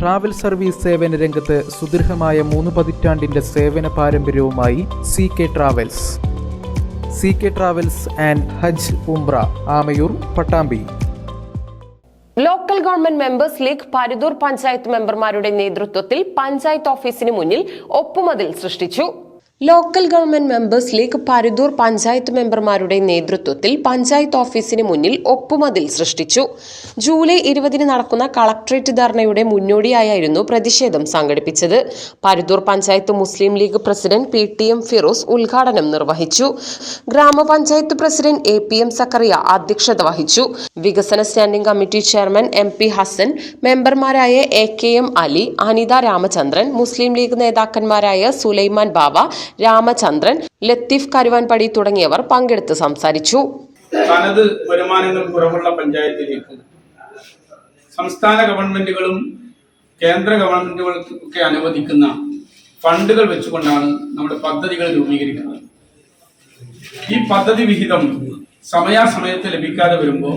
Travel service സേവന രംഗത്ത് സുദീർഘമായ മൂന്ന് പതിറ്റാണ്ടിന്റെ സേവന പാരമ്പര്യവുമായി C K travels C K travels and Hajj Umrah Amayur Pattambi. Local government members league Paruthur panchayat മെമ്പർമാരുടെ നേതൃത്വത്തിൽ പഞ്ചായത്ത് ഓഫീസിന് മുന്നിൽ ഒപ്പുമതിൽ സൃഷ്ടിച്ചു. Local government members league Paruthur panchayat മെമ്പർമാരുടെ നേതൃത്വത്തിൽ പഞ്ചായത്ത് ഓഫീസിന് മുന്നിൽ ഒപ്പുമതിൽ സൃഷ്ടിച്ചു. ജൂലൈ ഇരുപതിന് നടക്കുന്ന കളക്ട്രേറ്റ് ധർണയുടെ മുന്നോടിയായിരുന്നു പ്രതിഷേധം സംഘടിപ്പിച്ചത്. Paruthur panchayat Muslim League president P T M Firoz ഉദ്ഘാടനം നിർവഹിച്ചു. ഗ്രാമപഞ്ചായത്ത് president A P M Zakariya അധ്യക്ഷത വഹിച്ചു. വികസന standing committee chairman M P Hasan മെമ്പർമാരായ A K M Ali Anitha Ramachandran Muslim League നേതാക്കന്മാരായ Sulaiman Bava Ramachandran Latheef Karuvanpadi തുടങ്ങിയവർ പങ്കെടുത്ത് സംസാരിച്ചു. തനത് വരുമാനങ്ങൾ കുറവുള്ള പഞ്ചായത്തിലേക്ക് സംസ്ഥാന ഗവൺമെന്റുകളും കേന്ദ്ര ഗവൺമെന്റുകൾക്കൊക്കെ അനുവദിക്കുന്ന ഫണ്ടുകൾ വെച്ചുകൊണ്ടാണ് നമ്മുടെ പദ്ധതികൾ രൂപീകരിക്കുന്നത്. ഈ പദ്ധതി വിഹിതം സമയാസമയത്ത് ലഭിക്കാതെ വരുമ്പോൾ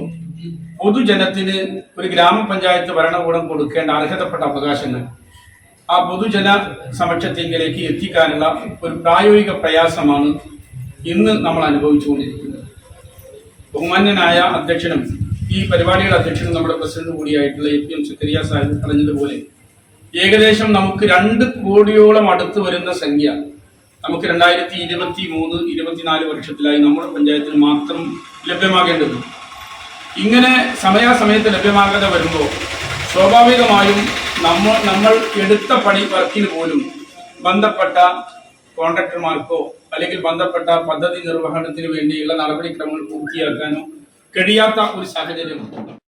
പൊതുജനത്തിന് ഒരു ഗ്രാമപഞ്ചായത്ത് ഭരണകൂടം കൊടുക്കേണ്ട അർഹതപ്പെട്ട അവകാശങ്ങൾ ആ പൊതുജന സമക്ഷത്തിലേക്ക് എത്തിക്കാനുള്ള ഒരു പ്രായോഗിക പ്രയാസമാണ് ഇന്ന് നമ്മൾ അനുഭവിച്ചുകൊണ്ടിരിക്കുന്നത്. ബഹുമാന്യനായ അധ്യക്ഷനും ഈ പരിപാടിയുടെ അധ്യക്ഷനും നമ്മുടെ president കൂടിയായിട്ടുള്ള A P M Zakariya Sahib പറഞ്ഞതുപോലെ ഏകദേശം നമുക്ക് രണ്ട് കോടിയോളം അടുത്ത് വരുന്ന സംഖ്യ നമുക്ക് രണ്ടായിരത്തി ഇരുപത്തി മൂന്ന് ഇരുപത്തിനാല് വർഷത്തിലായി നമ്മുടെ പഞ്ചായത്തിൽ മാത്രം ലഭ്യമാകേണ്ടത് ഇങ്ങനെ സമയാസമയത്ത് ലഭ്യമാകാതെ വരുമ്പോൾ സ്വാഭാവികമായും നമ്മൾ നമ്മൾ എടുത്ത പണി വർക്കിന് പോലും ബന്ധപ്പെട്ട കോൺട്രാക്ടർമാർക്കോ അല്ലെങ്കിൽ ബന്ധപ്പെട്ട പദ്ധതി നിർവഹണത്തിന് വേണ്ടിയുള്ള നടപടിക്രമങ്ങൾ പൂർത്തിയാക്കാനോ കഴിയാത്ത ഒരു സാഹചര്യമുണ്ട്